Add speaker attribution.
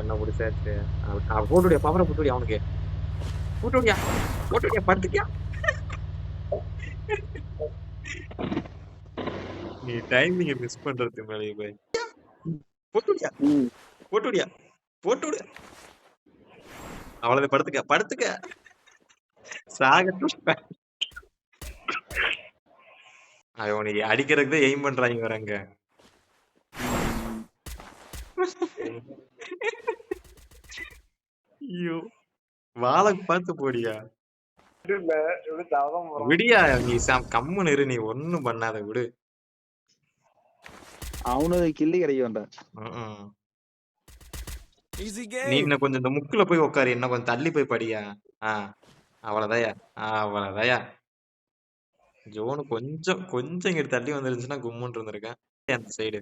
Speaker 1: என்ன பிடிச்சாச்சு போட்டுடியா பவரை போட்டுடியா அவனுக்கு? போட்டுடியா போட்டுடியா படுத்துக்கியா? நீ டைமிங்க மிஸ் பண்றது மேலே போய். போட்டுடியா. போட்டுடியா போட்டுடு அவ்வளவு படுத்துக்க படுத்துக்க. சாகட்டும். அவனுக்கு அடிக்கிறதுக்கு தான் எய்ம் பண்றாங்க வராங்க ஐயோ. வாழை பார்த்து போடியா. விடியா நீ சாம் கம்முன்னு இரு நீ ஒண்ணும் பண்ணாத விடு.
Speaker 2: அவனுக்கு கில்லி கிடைக்கும்டா
Speaker 1: ம்ம்.
Speaker 3: Easy
Speaker 1: நீ. இன்னும் கொஞ்சம் இந்த முக்குல போய் உட்காரு இன்னும் கொஞ்சம் தள்ளி போய் படியா? ஆ அவ்வளவுதாயா? அவ்வளவுதாயா? ஜோனு கொஞ்சம் கொஞ்சம் இங்கிட்டு தள்ளி வந்துருந்துச்சுன்னா கும்முன்னு இருந்திருக்கேன். அந்த சைடு